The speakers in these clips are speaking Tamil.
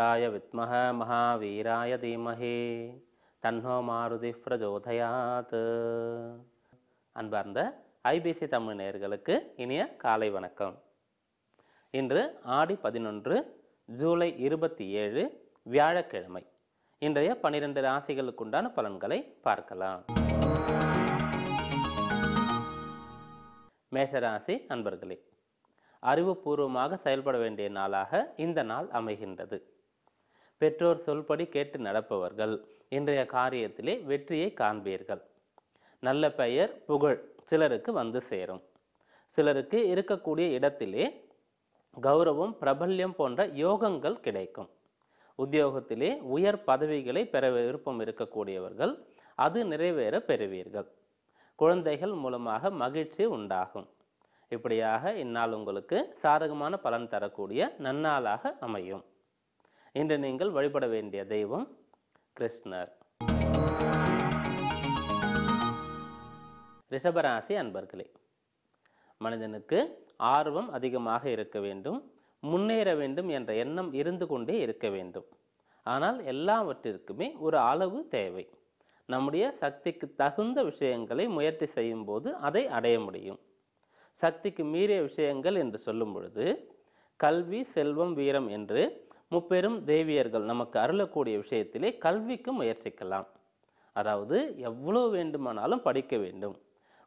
தத்புருஷாய வித்மஹ மகாவீராய தீமஹே தன்னோ மாருதி பிரஜோதயாத் அன்பார்ந்த ஐபிசி தமிழ் நேயர்களுக்கு இனிய காலை வணக்கம். இன்று ஆடி பதினொன்று ஜூலை இருபத்தி ஏழு வியாழக்கிழமை. இன்றைய பனிரெண்டு ராசிகளுக்குண்டான பலன்களை பார்க்கலாம். மேஷராசி அன்பர்களே அறிவுபூர்வமாக செயல்பட வேண்டிய நாளாக இந்த நாள் அமைகின்றது. பெற்றோர் சொல்படி கேட்டு நடப்பவர்கள். இன்றைய காரியத்திலே வெற்றியை காண்பீர்கள். நல்ல பெயர் புகழ் சிலருக்கு வந்து சேரும். சிலருக்கு இருக்கக்கூடிய இடத்திலே கௌரவம் பிரபல்யம் போன்ற யோகங்கள் கிடைக்கும். உத்தியோகத்திலே உயர் பதவிகளை பெற விருப்பம் இருக்கக்கூடியவர்கள் அது நிறைவேற பெறுவீர்கள். குழந்தைகள் மூலமாக மகிழ்ச்சி உண்டாகும். இப்படியாக இந்நாள் உங்களுக்கு சாதகமான பலன் தரக்கூடிய நன்னாளாக அமையும். இன்று நீங்கள் வழிபட வேண்டிய தெய்வம் கிருஷ்ணர். ரிஷபராசி அன்பர்களே மனிதனுக்கு ஆர்வம் அதிகமாக இருக்க வேண்டும் முன்னேற வேண்டும் என்ற எண்ணம் இருந்து கொண்டே இருக்க வேண்டும். ஆனால் எல்லாவற்றிற்குமே ஒரு அளவு தேவை. நம்முடைய சக்திக்கு தகுந்த விஷயங்களை முயற்சி செய்யும் போது அதை அடைய முடியும். சக்திக்கு மீறிய விஷயங்கள் என்று சொல்லும் பொழுது கல்வி செல்வம் வீரம் என்று முப்பெரும் தேவியர்கள் நமக்கு அருளக்கூடிய விஷயத்திலே கல்விக்கு முயற்சிக்கலாம். அதாவது எவ்வளோ வேண்டுமானாலும் படிக்க வேண்டும்.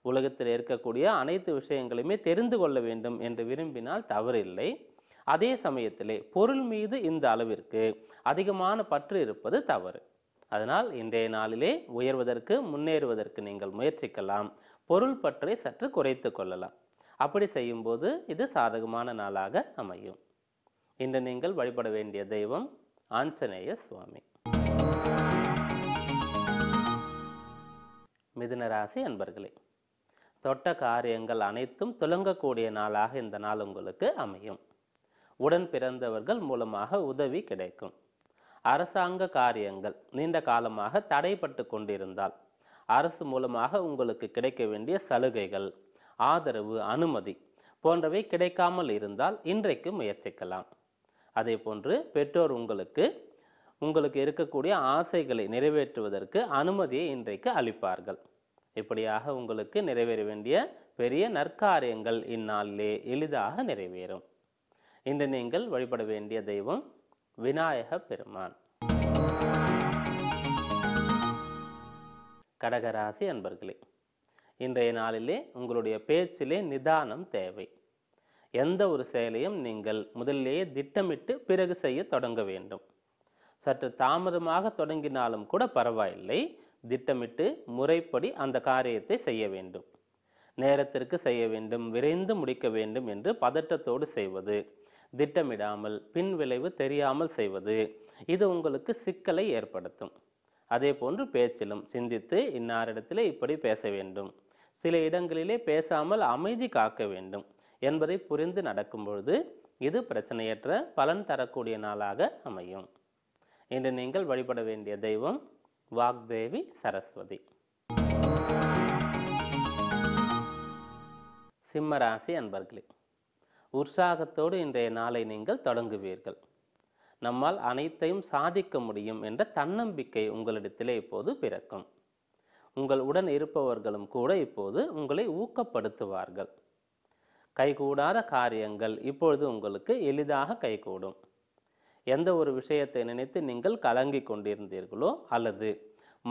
உலகத்தில் இருக்கக்கூடிய அனைத்து விஷயங்களையுமே தெரிந்து கொள்ள வேண்டும் என்று விரும்பினால் தவறில்லை. அதே சமயத்திலே பொருள் மீது இந்த அளவிற்கு அதிகமான பற்று இருப்பது தவறு. அதனால் இன்றைய நாளிலே உயர்வதற்கு முன்னேறுவதற்கு நீங்கள் முயற்சிக்கலாம். பொருள் பற்றை சற்று குறைத்து கொள்ளலாம். அப்படி செய்யும்போது இது சாதகமான நாளாக அமையும். இன்று நீங்கள் வழிபட வேண்டிய தெய்வம் ஆஞ்சநேய சுவாமி. மிதுனராசி அன்பர்களே தொட்ட காரியங்கள் அனைத்தும் துலங்கக்கூடிய நாளாக இந்த நாள் உங்களுக்கு அமையும். உடன் பிறந்தவர்கள் மூலமாக உதவி கிடைக்கும். அரசாங்க காரியங்கள் நீண்ட காலமாக தடைப்பட்டு கொண்டிருந்தால் அரசு மூலமாக உங்களுக்கு கிடைக்க வேண்டிய சலுகைகள் ஆதரவு அனுமதி போன்றவை கிடைக்காமல் இருந்தால் இன்றைக்கு முயற்சிக்கலாம். அதே போன்று பெற்றோர் உங்களுக்கு உங்களுக்கு இருக்கக்கூடிய ஆசைகளை நிறைவேற்றுவதற்கு அனுமதியை இன்றைக்கு அளிப்பார்கள். இப்படியாக உங்களுக்கு நிறைவேற வேண்டிய பெரிய நற்காரியங்கள் இந்நாளிலே எளிதாக நிறைவேறும். இன்று நீங்கள் வழிபட வேண்டிய தெய்வம் விநாயக பெருமான். கடகராசி அன்பர்களே இன்றைய நாளிலே உங்களுடைய பேச்சிலே நிதானம் தேவை. எந்த ஒரு செயலையும் நீங்கள் முதலிலேயே திட்டமிட்டு பிறகு செய்ய தொடங்க வேண்டும். சற்று தாமதமாக தொடங்கினாலும் கூட பரவாயில்லை. திட்டமிட்டு முறைப்படி அந்த காரியத்தை செய்ய வேண்டும். நேரத்திற்கு செய்ய வேண்டும் விரைந்து முடிக்க வேண்டும் என்று பதட்டத்தோடு செய்வது திட்டமிடாமல் பின் விளைவு தெரியாமல் செய்வது இது உங்களுக்கு சிக்கலை ஏற்படுத்தும். அதே போன்று பேச்சிலும் சிந்தித்து இன்னாரிடத்திலே இப்படி பேச வேண்டும். சில இடங்களிலே பேசாமல் அமைதி காக்க வேண்டும். என்பதை புரிந்து நடக்கும் பொழுது இது பிரச்சனையற்ற பலன் தரக்கூடிய நாளாக அமையும். இன்று நீங்கள் வழிபட வேண்டிய தெய்வம் வாக்தேவி சரஸ்வதி. சிம்மராசி அன்பர்களே உற்சாகத்தோடு இன்றைய நாளை நீங்கள் தொடங்குவீர்கள். நம்மால் அனைத்தையும் சாதிக்க முடியும் என்ற தன்னம்பிக்கை உங்களிடத்திலே இப்போது பிறக்கும். உங்கள் உடன் இருப்பவர்களும் கூட இப்போது உங்களை ஊக்கப்படுத்துவார்கள். கைகூடாத காரியங்கள் இப்பொழுது உங்களுக்கு எளிதாக கைகூடும். எந்த ஒரு விஷயத்தை நினைத்து நீங்கள் கலங்கி கொண்டிருந்தீர்களோ அல்லது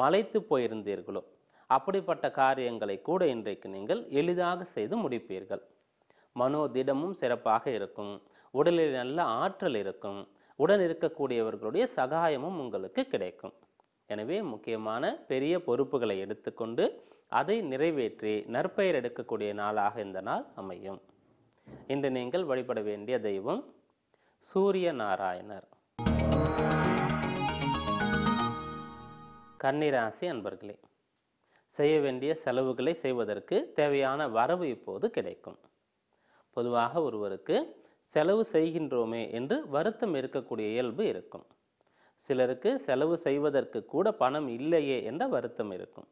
மலைத்து போயிருந்தீர்களோ அப்படிப்பட்ட காரியங்களை கூட இன்றைக்கு நீங்கள் எளிதாக செய்து முடிப்பீர்கள். மனோதிடமும் சிறப்பாக இருக்கும். உடலில் நல்ல ஆற்றல் இருக்கும். உடன் இருக்கக்கூடியவர்களுடைய சகாயமும் உங்களுக்கு கிடைக்கும். எனவே முக்கியமான பெரிய பொறுப்புகளை எடுத்துக்கொண்டு அதை நிறைவேற்றி நற்பெயர் எடுக்கக்கூடிய நாளாக இந்த நாள் அமையும். இன்று நீங்கள் வழிபட வேண்டிய தெய்வம் சூரிய நாராயணர் கன்னிராசி அன்பர்களே செய்ய வேண்டிய செலவுகளை செய்வதற்கு தேவையான வரவு இப்போது கிடைக்கும். பொதுவாக ஒருவருக்கு செலவு செய்கின்றோமே என்று வருத்தம் இருக்கக்கூடிய இயல்பு இருக்கும். சிலருக்கு செலவு செய்வதற்கு கூட பணம் இல்லையே என்ற வருத்தம் இருக்கும்.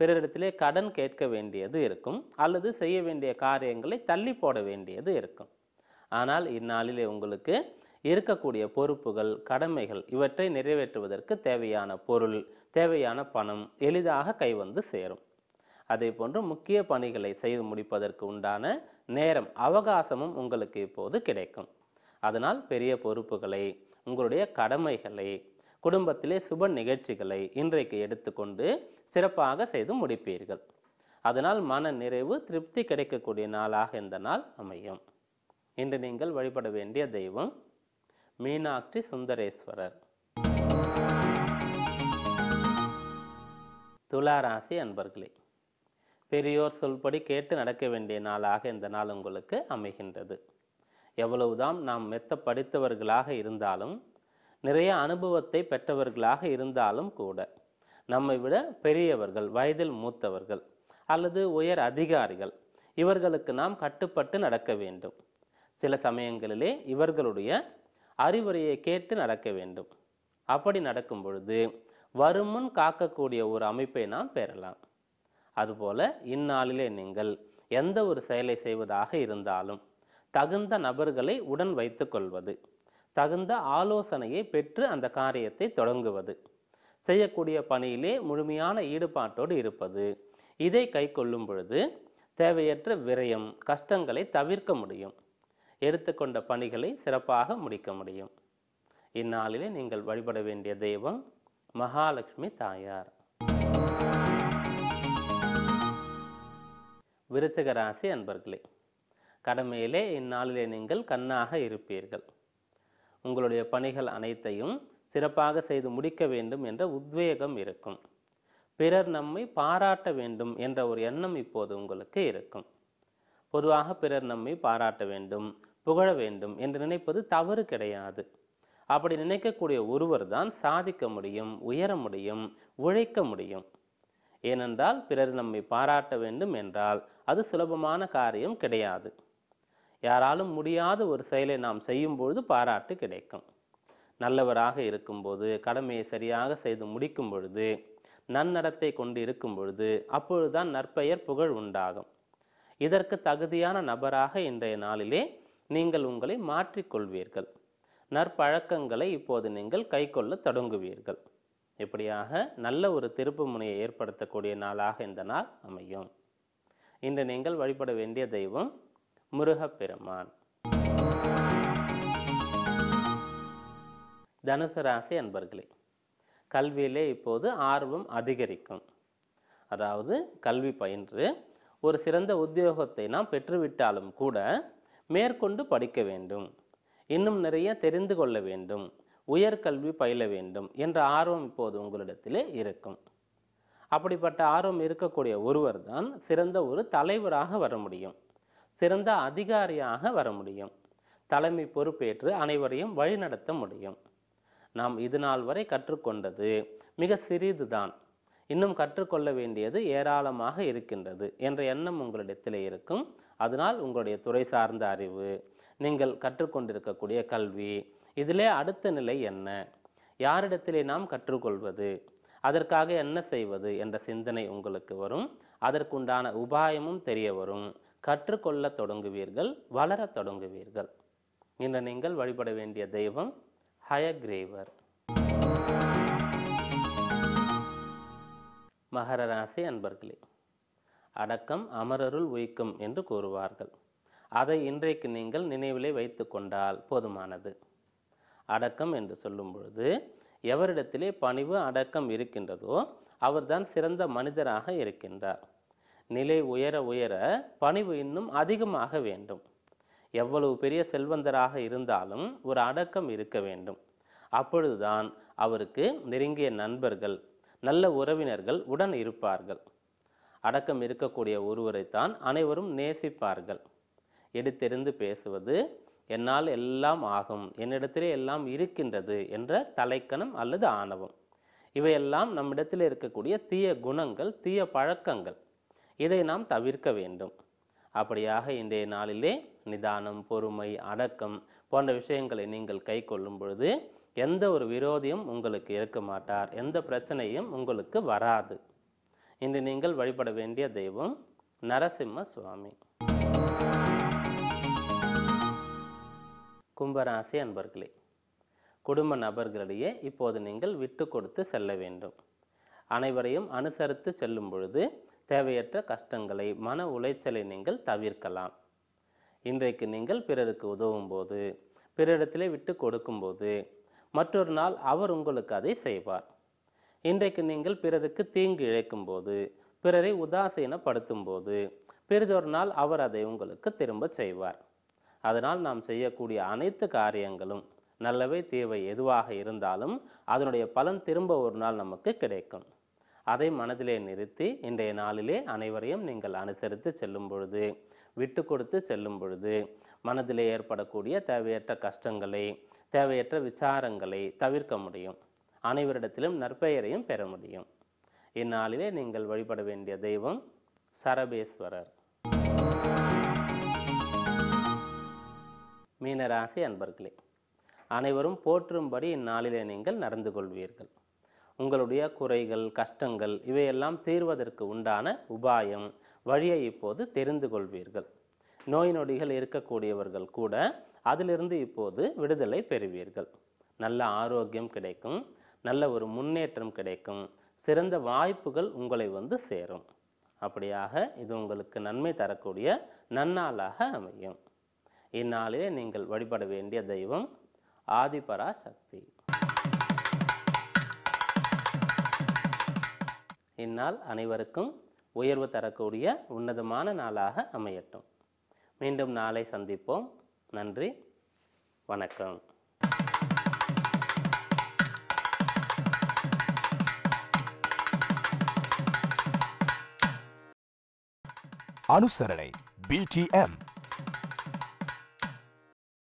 பிறரிடத்திலே கடன் கேட்க வேண்டியது இருக்கும் அல்லது செய்ய வேண்டிய காரியங்களை தள்ளி போட வேண்டியது இருக்கும். ஆனால் இந்நாளிலே உங்களுக்கு இருக்கக்கூடிய பொறுப்புகள் கடமைகள் இவற்றை நிறைவேற்றுவதற்கு தேவையான பொருள் தேவையான பணம் எளிதாக கைவந்து சேரும். அதே போன்று முக்கிய பணிகளை செய்து முடிப்பதற்கு உண்டான நேரம் அவகாசமும் உங்களுக்கு இப்போது கிடைக்கும். அதனால் பெரிய பொறுப்புகளை உங்களுடைய கடமைகளை குடும்பத்திலே சுப நிகழ்ச்சிகளை இன்றைக்கு எடுத்துக்கொண்டு சிறப்பாக செய்து முடிப்பீர்கள். அதனால் மன நிறைவு திருப்தி கிடைக்கக்கூடிய நாளாக இந்த நாள் அமையும். இன்று நீங்கள் வழிபட வேண்டிய தெய்வம் மீனாட்சி சுந்தரேஸ்வரர். துளாராசி அன்பர்களே பெரியோர் சொல்படி கேட்டு நடக்க வேண்டிய நாளாக இந்த நாள் உங்களுக்கு அமைகின்றது. எவ்வளவுதான் நாம் மெத்த படித்தவர்களாக இருந்தாலும் நிறைய அனுபவத்தை பெற்றவர்களாக இருந்தாலும் கூட நம்மை விட பெரியவர்கள் வயதில் மூத்தவர்கள் அல்லது உயர் அதிகாரிகள் இவர்களுக்கு நாம் கட்டுப்பட்டு நடக்க வேண்டும். சில சமயங்களிலே இவர்களுடைய அறிவுரையை கேட்டு நடக்க வேண்டும். அப்படி நடக்கும் பொழுது வருமுன் காக்கக்கூடிய ஒரு அமைப்பை நாம் பெறலாம். அதுபோல இந்நாளிலே நீங்கள் எந்த ஒரு செயலை செய்வதாக இருந்தாலும் தகுந்த நபர்களை உடன் வைத்துக்கொள்வது தகுந்த ஆலோசனையை பெற்று அந்த காரியத்தை தொடங்குவது. செய்யக்கூடிய பணியிலே முழுமையான ஈடுபாட்டோடு இருப்பது. இதை கை கொள்ளும் பொழுது தேவையற்ற விரயம் கஷ்டங்களை தவிர்க்க முடியும். எடுத்துக்கொண்ட பணிகளை சிறப்பாக முடிக்க முடியும். இந்நாளிலே நீங்கள் வழிபட வேண்டிய தெய்வம் மகாலட்சுமி தாயார். விருச்சிக ராசி அன்பர்களே கடமையிலே இந்நாளிலே நீங்கள் கண்ணாக இருப்பீர்கள். உங்களுடைய பணிகள் அனைத்தையும் சிறப்பாக செய்து முடிக்க வேண்டும் என்ற உத்வேகம் இருக்கும். பிறர் நம்மை பாராட்ட வேண்டும் என்ற ஒரு எண்ணம் இப்போது உங்களுக்கு இருக்கும். பொதுவாக பிறர் நம்மை பாராட்ட வேண்டும் புகழ வேண்டும் என்று நினைப்பது தவறு கிடையாது. அப்படி நினைக்கக்கூடிய ஒருவர் தான் சாதிக்க முடியும் உயர முடியும் உழைக்க முடியும். ஏனென்றால் பிறர் நம்மை பாராட்ட வேண்டும் என்றால் அது சுலபமான காரியம் கிடையாது. யாராலும் முடியாத ஒரு செயலை நாம் செய்யும்பொழுது பாராட்டு கிடைக்கும். நல்லவராக இருக்கும்போது கடமையை சரியாக செய்து முடிக்கும் பொழுது நன்னடத்தை கொண்டு இருக்கும் பொழுது அப்பொழுதுதான் நற்பெயர் புகழ் உண்டாகும். இதற்கு தகுதியான நபராக இன்றைய நாளிலே நீங்கள் உங்களை மாற்றிக்கொள்வீர்கள் நற்பழக்கங்களை இப்போது நீங்கள் கைக்கொள்ள தொடங்குவீர்கள். இப்படியாக நல்ல ஒரு திருப்பு முனையை ஏற்படுத்தக்கூடிய நாளாக இந்த நாள் அமையும். இன்று நீங்கள் வழிபட வேண்டிய தெய்வம் முருகப்பெருமான். தனுசு ராசி அன்பர்களே கல்வியிலே இப்போது ஆர்வம் அதிகரிக்கும். அதாவது கல்வி பயின்று ஒரு சிறந்த உத்தியோகத்தை நாம் பெற்றுவிட்டாலும் கூட மேற்கொண்டு படிக்க வேண்டும். இன்னும் நிறைய தெரிந்து கொள்ள வேண்டும். உயர்கல்வி பயில வேண்டும் என்ற ஆர்வம் இப்போது உங்களிடத்திலே இருக்கும். அப்படிப்பட்ட ஆர்வம் இருக்கக்கூடிய ஒருவர் தான் சிறந்த ஒரு தலைவராக வர முடியும். சிறந்த அதிகாரியாக வர முடியும். தலைமை பொறுப்பேற்று அனைவரையும் வழிநடத்த முடியும். நாம் இது நாள் வரை கற்றுக்கொண்டது மிக சிறிதுதான். இன்னும் கற்றுக்கொள்ள வேண்டியது ஏராளமாக இருக்கின்றது என்ற எண்ணம் உங்களிடத்தில் இருக்கும். அதனால் உங்களுடைய துறை சார்ந்த அறிவு நீங்கள் கற்றுக்கொண்டிருக்கக்கூடிய கல்வி இதிலே அடுத்த நிலை என்ன? யாரிடத்திலே நாம் கற்றுக்கொள்வது? அதற்காக என்ன செய்வது? என்ற சிந்தனை உங்களுக்கு வரும். அதற்குண்டான உபாயமும் தெரிய வரும். கற்றுக்கொள்ள தொடங்குவீர்கள் வளரத் தொடங்குவீர்கள். இன்று நீங்கள் வழிபட வேண்டிய தெய்வம் ஹயக்ரீவர். மகர ராசி அன்பர்களே அடக்கம் அமரருள் உயிக்கும் என்று கூறுவார்கள். அதை இன்றைக்கு நீங்கள் நினைவிலே வைத்து கொண்டால் போதுமானது. அடக்கம் என்று சொல்லும் பொழுது எவரிடத்திலே பணிவு அடக்கம் இருக்கின்றதோ அவர்தான் சிறந்த மனிதராக இருக்கின்றார். நிலை உயர உயர பணிவு இன்னும் அதிகமாக வேண்டும். எவ்வளவு பெரிய செல்வந்தராக இருந்தாலும் ஒரு அடக்கம் இருக்க வேண்டும். அப்பொழுதுதான் அவருக்கு நெருங்கிய நண்பர்கள் நல்ல உறவினர்கள் உடன் இருப்பார்கள். அடக்கம் இருக்கக்கூடிய ஒருவரைத்தான் அனைவரும் நேசிப்பார்கள். எடுத்தெறிந்து பேசுவது என்னால் எல்லாம் ஆகும் என்னிடத்திலே எல்லாம் இருக்கின்றது என்ற தலைக்கணம் அல்லது ஆணவம். இவையெல்லாம் நம்மிடத்தில் இருக்கக்கூடிய தீய குணங்கள் தீய பழக்கங்கள். இதை நாம் தவிர்க்க வேண்டும். அப்படியாக இன்றைய நாளிலே நிதானம் பொறுமை அடக்கம் போன்ற விஷயங்களை நீங்கள் கை கொள்ளும் பொழுது எந்த ஒரு விரோதியும் உங்களுக்கு இருக்க மாட்டார். எந்த பிரச்சனையும் உங்களுக்கு வராது. இன்று நீங்கள் வழிபட வேண்டிய தெய்வம் நரசிம்ம சுவாமி. கும்பராசி அன்பர்களே குடும்ப நபர்களிடையே இப்போது நீங்கள் விட்டு கொடுத்து செல்ல வேண்டும். அனைவரையும் அனுசரித்து செல்லும் பொழுது தேவையற்ற கஷ்டங்களை மன உளைச்சலை நீங்கள் தவிர்க்கலாம். இன்றைக்கு நீங்கள் பிறருக்கு உதவும் போது பிறரிடத்திலே விட்டு கொடுக்கும்போது மற்றொரு நாள் அவர் உங்களுக்கு அதை செய்வார். இன்றைக்கு நீங்கள் பிறருக்கு தீங்கு இழைக்கும் போது பிறரை உதாசீனப்படுத்தும் போது பிறிதொரு நாள் அவர் அதை உங்களுக்கு திரும்ப செய்வார். அதனால் நாம் செய்யக்கூடிய அனைத்து காரியங்களும் நல்லவை தீவை எதுவாக இருந்தாலும் அதனுடைய பலன் திரும்ப ஒரு நாள் நமக்கு கிடைக்கும். அதை மனதிலே நிறுத்தி இன்றைய நாளிலே அனைவரையும் நீங்கள் அனுசரித்து செல்லும் பொழுது விட்டு கொடுத்து செல்லும் பொழுது மனதிலே ஏற்படக்கூடிய தேவையற்ற கஷ்டங்களை தேவையற்ற விசாரங்களை தவிர்க்க முடியும். அனைவரிடத்திலும் நற்பெயரையும் பெற முடியும். இந்நாளிலே நீங்கள் வழிபட வேண்டிய தெய்வம் சரபேஸ்வரர். மீனராசி அன்பர்களே அனைவரும் போற்றும்படி இந்நாளிலே நீங்கள் நடந்து கொள்வீர்கள். உங்களுடைய குறைகள் கஷ்டங்கள் இவையெல்லாம் தீர்வதற்கு உண்டான உபாயம் வழியை இப்போது தெரிந்து கொள்வீர்கள். நோய் நொடிகள் இருக்கக்கூடியவர்கள் கூட அதிலிருந்து இப்போது விடுதலை பெறுவீர்கள். நல்ல ஆரோக்கியம் கிடைக்கும் நல்ல ஒரு முன்னேற்றம் கிடைக்கும் சிறந்த வாய்ப்புகள் உங்களை வந்து சேரும். அப்படியாக இது உங்களுக்கு நன்மை தரக்கூடிய நன்னாளாக அமையும். இந்நாளிலே நீங்கள் வழிபட வேண்டிய தெய்வம் ஆதிபராசக்தி. இந்நாள் அனைவருக்கும் உயர்வு தரக்கூடிய உன்னதமான நாளாக அமையட்டும். மீண்டும் நாளை சந்திப்போம். நன்றி. வணக்கம். அனுசரணை பிடிஎம்